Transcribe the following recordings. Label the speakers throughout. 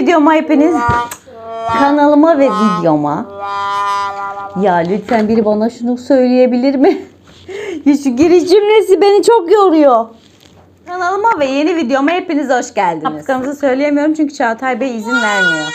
Speaker 1: videoma hepiniz. Kanalıma ve videoma. Ya lütfen biri bana şunu söyleyebilir mi? şu giriş cümlesi beni çok yoruyor. Kanalıma ve yeni videoma hepiniz hoş geldiniz. Şapkamızı söyleyemiyorum çünkü Çağatay Bey izin vermiyor.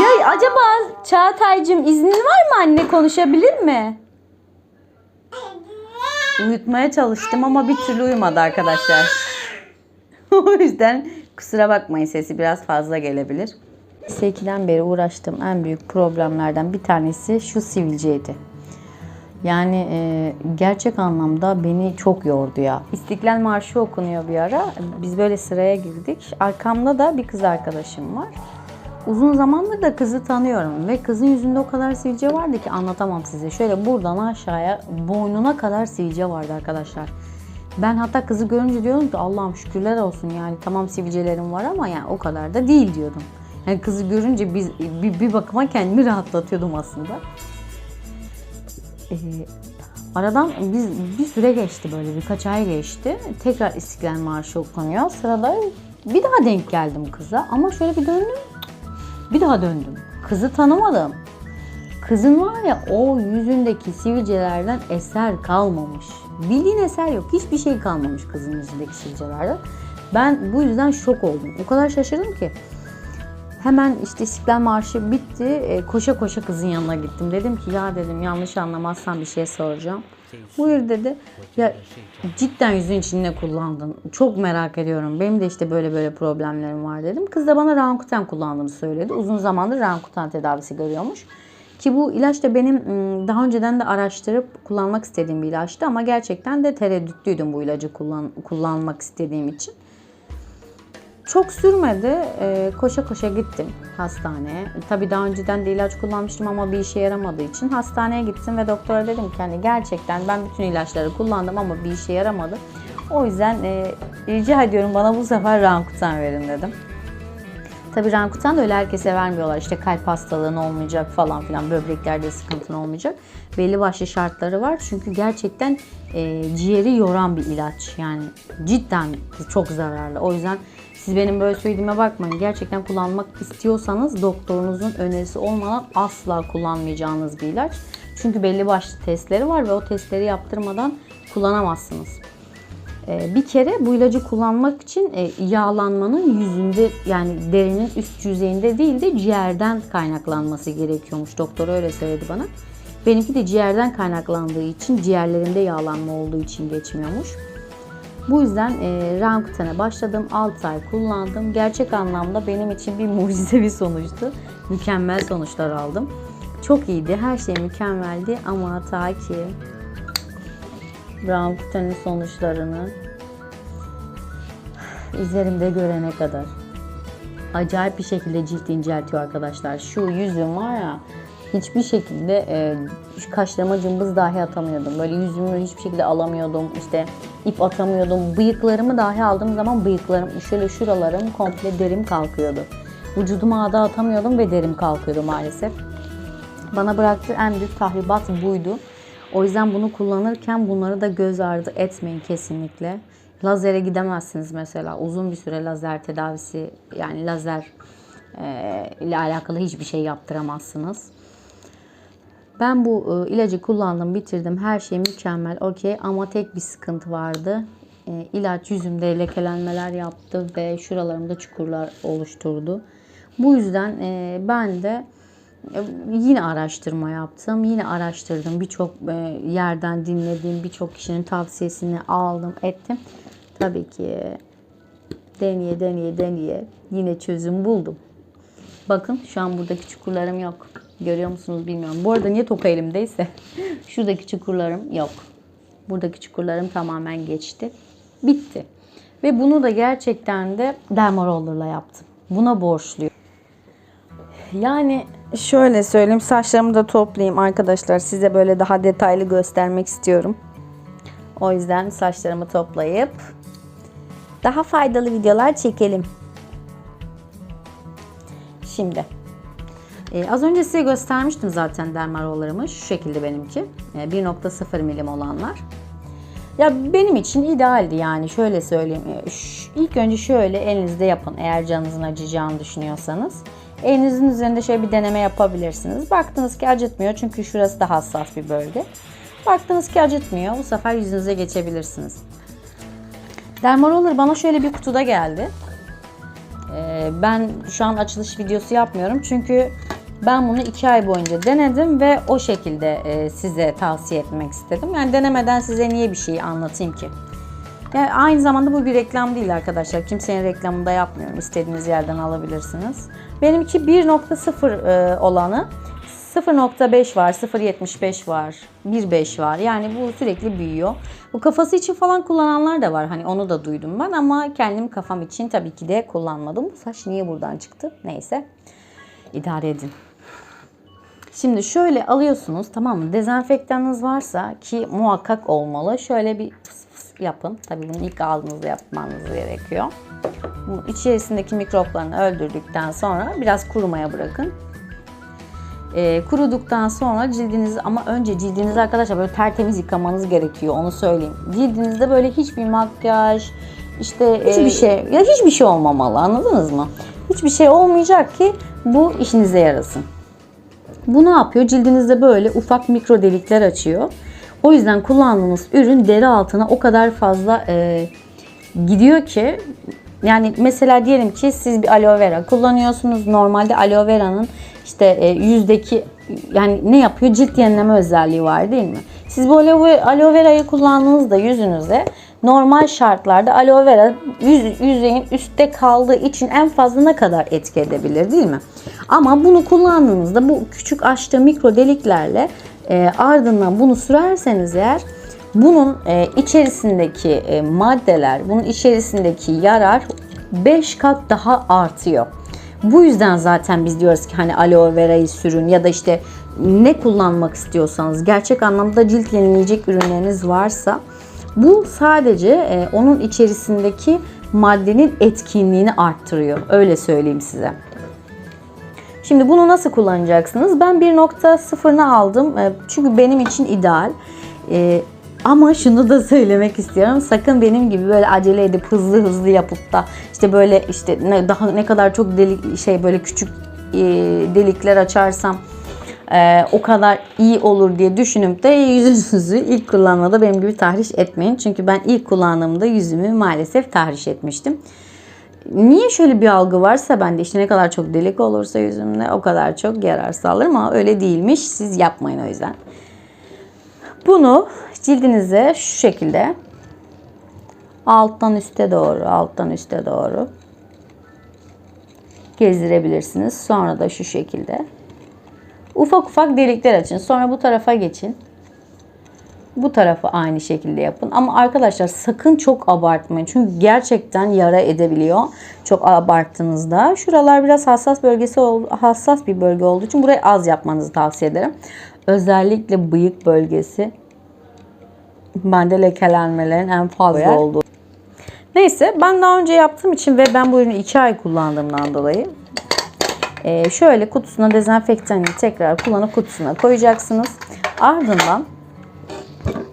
Speaker 1: ya acaba Çağatay'cığım iznin var mı anne konuşabilir mi? Uyutmaya çalıştım ama bir türlü uyumadı arkadaşlar. o yüzden kusura bakmayın sesi biraz fazla gelebilir. Lise 2'den beri uğraştığım en büyük problemlerden bir tanesi şu sivilceydi. Yani e, gerçek anlamda beni çok yordu ya. İstiklal Marşı okunuyor bir ara. Biz böyle sıraya girdik. Arkamda da bir kız arkadaşım var. Uzun zamandır da kızı tanıyorum ve kızın yüzünde o kadar sivilce vardı ki anlatamam size. Şöyle buradan aşağıya boynuna kadar sivilce vardı arkadaşlar. Ben hatta kızı görünce diyorum ki Allah'ım şükürler olsun yani tamam sivilcelerim var ama yani o kadar da değil diyordum. Yani kızı görünce biz, bir, bir bakıma kendimi rahatlatıyordum aslında. Ee, aradan biz bir süre geçti böyle birkaç ay geçti. Tekrar İstiklal Marşı okunuyor. Sırada bir daha denk geldim kıza ama şöyle bir döndüm. Bir daha döndüm. Kızı tanımadım. Kızın var ya o yüzündeki sivilcelerden eser kalmamış. Bildiğin eser yok. Hiçbir şey kalmamış kızın yüzündeki sivilcelerden. Ben bu yüzden şok oldum. O kadar şaşırdım ki. Hemen işte İstiklal Marşı bitti. E, koşa koşa kızın yanına gittim. Dedim ki ya dedim yanlış anlamazsan bir şey soracağım. Buyur dedi. Ya cidden yüzün için ne kullandın? Çok merak ediyorum. Benim de işte böyle böyle problemlerim var dedim. Kız da bana Rankuten kullandığını söyledi. Uzun zamandır Rankuten tedavisi görüyormuş. Ki bu ilaç da benim daha önceden de araştırıp kullanmak istediğim bir ilaçtı ama gerçekten de tereddütlüydüm bu ilacı kullan, kullanmak istediğim için. Çok sürmedi. Ee, koşa koşa gittim hastaneye. Tabii daha önceden de ilaç kullanmıştım ama bir işe yaramadığı için hastaneye gittim ve doktora dedim ki hani gerçekten ben bütün ilaçları kullandım ama bir işe yaramadı. O yüzden e, rica ediyorum bana bu sefer Rankutan verin dedim. Tabii Rankutan da öyle herkese vermiyorlar. İşte kalp hastalığın olmayacak falan filan, böbreklerde sıkıntın olmayacak. Belli başlı şartları var. Çünkü gerçekten e, ciğeri yoran bir ilaç. Yani cidden çok zararlı. O yüzden siz benim böyle söylediğime bakmayın. Gerçekten kullanmak istiyorsanız doktorunuzun önerisi olmadan asla kullanmayacağınız bir ilaç. Çünkü belli başlı testleri var ve o testleri yaptırmadan kullanamazsınız. Ee, bir kere bu ilacı kullanmak için e, yağlanmanın yüzünde yani derinin üst yüzeyinde değil de ciğerden kaynaklanması gerekiyormuş. Doktor öyle söyledi bana. Benimki de ciğerden kaynaklandığı için ciğerlerimde yağlanma olduğu için geçmiyormuş. Bu yüzden e, Rankuten'e başladım. 6 ay kullandım. Gerçek anlamda benim için bir mucizevi sonuçtu. Mükemmel sonuçlar aldım. Çok iyiydi. Her şey mükemmeldi ama ta ki Rankuten'in sonuçlarını üzerimde görene kadar acayip bir şekilde cilt inceltiyor arkadaşlar. Şu yüzüm var ya hiçbir şekilde e, şu kaşlarıma cımbız dahi atamıyordum. Böyle yüzümü hiçbir şekilde alamıyordum. İşte ip atamıyordum. Bıyıklarımı dahi aldığım zaman bıyıklarım şöyle şuralarım komple derim kalkıyordu. Vücuduma ağda atamıyordum ve derim kalkıyordu maalesef. Bana bıraktığı en büyük tahribat buydu. O yüzden bunu kullanırken bunları da göz ardı etmeyin kesinlikle. Lazere gidemezsiniz mesela. Uzun bir süre lazer tedavisi yani lazer e, ile alakalı hiçbir şey yaptıramazsınız. Ben bu e, ilacı kullandım, bitirdim. Her şey mükemmel, okey. Ama tek bir sıkıntı vardı. E, ilaç yüzümde lekelenmeler yaptı ve şuralarımda çukurlar oluşturdu. Bu yüzden e, ben de e, yine araştırma yaptım. Yine araştırdım. Birçok yerden dinlediğim, birçok kişinin tavsiyesini aldım, ettim. Tabii ki deneye deneye deneye yine çözüm buldum. Bakın şu an buradaki çukurlarım yok. Görüyor musunuz bilmiyorum. Bu arada niye toka elimdeyse şuradaki çukurlarım yok. Buradaki çukurlarım tamamen geçti. Bitti. Ve bunu da gerçekten de dermarollerla yaptım. Buna borçluyum. Yani şöyle söyleyeyim saçlarımı da toplayayım arkadaşlar. Size böyle daha detaylı göstermek istiyorum. O yüzden saçlarımı toplayıp daha faydalı videolar çekelim. Şimdi e, az önce size göstermiştim zaten dermarollarımı. Şu şekilde benimki. E, 1.0 milim olanlar. Ya benim için idealdi yani şöyle söyleyeyim. E, ş- İlk önce şöyle elinizde yapın eğer canınızın acıyacağını düşünüyorsanız. Elinizin üzerinde şöyle bir deneme yapabilirsiniz. Baktınız ki acıtmıyor çünkü şurası da hassas bir bölge. Baktınız ki acıtmıyor bu sefer yüzünüze geçebilirsiniz. Dermaroller bana şöyle bir kutuda geldi. Ee, ben şu an açılış videosu yapmıyorum çünkü ben bunu iki ay boyunca denedim ve o şekilde e, size tavsiye etmek istedim. Yani denemeden size niye bir şeyi anlatayım ki? Yani aynı zamanda bu bir reklam değil arkadaşlar. Kimsenin reklamını da yapmıyorum. İstediğiniz yerden alabilirsiniz. Benimki 1.0 e, olanı 0.5 var, 0.75 var, 1.5 var. Yani bu sürekli büyüyor. Bu kafası için falan kullananlar da var. Hani onu da duydum ben ama kendim kafam için tabii ki de kullanmadım. Bu saç niye buradan çıktı? Neyse. İdare edin. Şimdi şöyle alıyorsunuz tamam mı? Dezenfektanınız varsa ki muhakkak olmalı. Şöyle bir fıs fıs yapın. Tabii bunu ilk aldığınızda yapmanız gerekiyor. Bu içerisindeki mikroplarını öldürdükten sonra biraz kurumaya bırakın. Ee, kuruduktan sonra cildinizi ama önce cildinizi arkadaşlar böyle tertemiz yıkamanız gerekiyor onu söyleyeyim. Cildinizde böyle hiçbir makyaj işte hiçbir şey ya hiçbir şey olmamalı anladınız mı? Hiçbir şey olmayacak ki bu işinize yarasın. Bu ne yapıyor? Cildinizde böyle ufak mikro delikler açıyor. O yüzden kullandığınız ürün deri altına o kadar fazla e, gidiyor ki yani mesela diyelim ki siz bir aloe vera kullanıyorsunuz. Normalde aloe vera'nın işte e, yüzdeki yani ne yapıyor? Cilt yenileme özelliği var değil mi? Siz bu aloe, aloe vera'yı kullandığınızda yüzünüze normal şartlarda aloe vera yüz, yüzeyin üstte kaldığı için en fazla ne kadar etki edebilir değil mi? Ama bunu kullandığınızda bu küçük açtığı mikro deliklerle e, ardından bunu sürerseniz eğer bunun e, içerisindeki e, maddeler, bunun içerisindeki yarar 5 kat daha artıyor. Bu yüzden zaten biz diyoruz ki hani aloe vera'yı sürün ya da işte ne kullanmak istiyorsanız gerçek anlamda cilt yenileyecek ürünleriniz varsa bu sadece e, onun içerisindeki maddenin etkinliğini arttırıyor. Öyle söyleyeyim size. Şimdi bunu nasıl kullanacaksınız? Ben 1.0'ını aldım. E, Çünkü benim için ideal. E, Ama şunu da söylemek istiyorum. Sakın benim gibi böyle acele edip hızlı hızlı yapıp da işte böyle işte ne, daha ne kadar çok delik şey böyle küçük e, delikler açarsam e, o kadar iyi olur diye düşünüp de yüzünüzü ilk kullanmada benim gibi tahriş etmeyin. Çünkü ben ilk kullandığımda yüzümü maalesef tahriş etmiştim. Niye şöyle bir algı varsa bende işte ne kadar çok delik olursa yüzümde o kadar çok yarar sağlarım ama öyle değilmiş. Siz yapmayın o yüzden. Bunu cildinize şu şekilde alttan üste doğru, alttan üste doğru gezdirebilirsiniz. Sonra da şu şekilde ufak ufak delikler açın. Sonra bu tarafa geçin. Bu tarafı aynı şekilde yapın. Ama arkadaşlar sakın çok abartmayın. Çünkü gerçekten yara edebiliyor. Çok abarttığınızda. Şuralar biraz hassas bölgesi hassas bir bölge olduğu için burayı az yapmanızı tavsiye ederim. Özellikle bıyık bölgesi bende lekelenmelerin en fazla olduğu. Neyse ben daha önce yaptığım için ve ben bu ürünü 2 ay kullandığımdan dolayı e, şöyle kutusuna dezenfektanı tekrar kullanıp kutusuna koyacaksınız. Ardından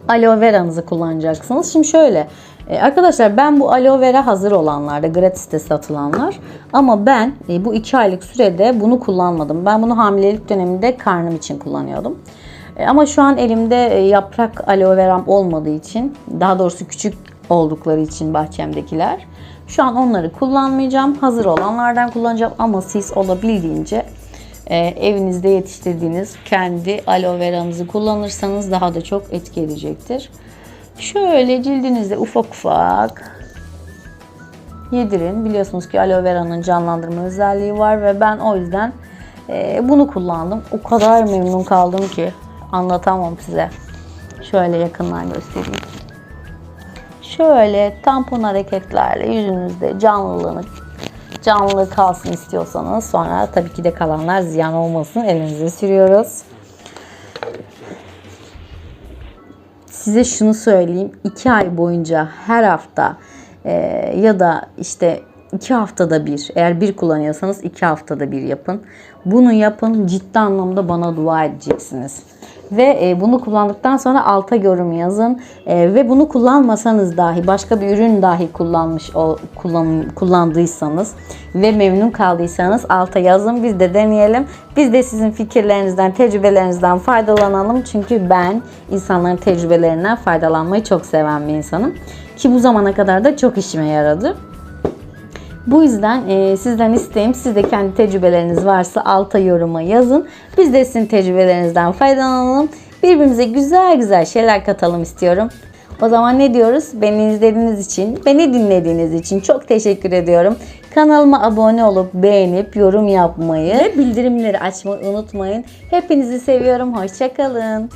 Speaker 1: aloe vera'nızı kullanacaksınız. Şimdi şöyle e, arkadaşlar ben bu aloe vera hazır olanlarda gratiste satılanlar ama ben e, bu 2 aylık sürede bunu kullanmadım. Ben bunu hamilelik döneminde karnım için kullanıyordum. E, ama şu an elimde yaprak aloe veram olmadığı için daha doğrusu küçük oldukları için bahçemdekiler. Şu an onları kullanmayacağım. Hazır olanlardan kullanacağım ama siz olabildiğince e, evinizde yetiştirdiğiniz kendi aloe veranızı kullanırsanız daha da çok etki edecektir. Şöyle cildinizde ufak ufak yedirin. Biliyorsunuz ki aloe vera'nın canlandırma özelliği var ve ben o yüzden e, bunu kullandım. O kadar memnun kaldım ki anlatamam size. Şöyle yakından göstereyim. Şöyle tampon hareketlerle yüzünüzde canlılığını canlı kalsın istiyorsanız sonra tabii ki de kalanlar ziyan olmasın elinize sürüyoruz. Size şunu söyleyeyim. 2 ay boyunca her hafta e, ya da işte 2 haftada bir eğer bir kullanıyorsanız 2 haftada bir yapın. Bunu yapın ciddi anlamda bana dua edeceksiniz. Ve e, bunu kullandıktan sonra alta yorum yazın. E, ve bunu kullanmasanız dahi başka bir ürün dahi kullanmış o kullan, kullandıysanız ve memnun kaldıysanız alta yazın. Biz de deneyelim. Biz de sizin fikirlerinizden, tecrübelerinizden faydalanalım. Çünkü ben insanların tecrübelerinden faydalanmayı çok seven bir insanım. Ki bu zamana kadar da çok işime yaradı. Bu yüzden e, sizden isteğim siz de kendi tecrübeleriniz varsa alta yoruma yazın. Biz de sizin tecrübelerinizden faydalanalım. Birbirimize güzel güzel şeyler katalım istiyorum. O zaman ne diyoruz? Beni izlediğiniz için, beni dinlediğiniz için çok teşekkür ediyorum. Kanalıma abone olup beğenip yorum yapmayı ve bildirimleri açmayı unutmayın. Hepinizi seviyorum. Hoşçakalın.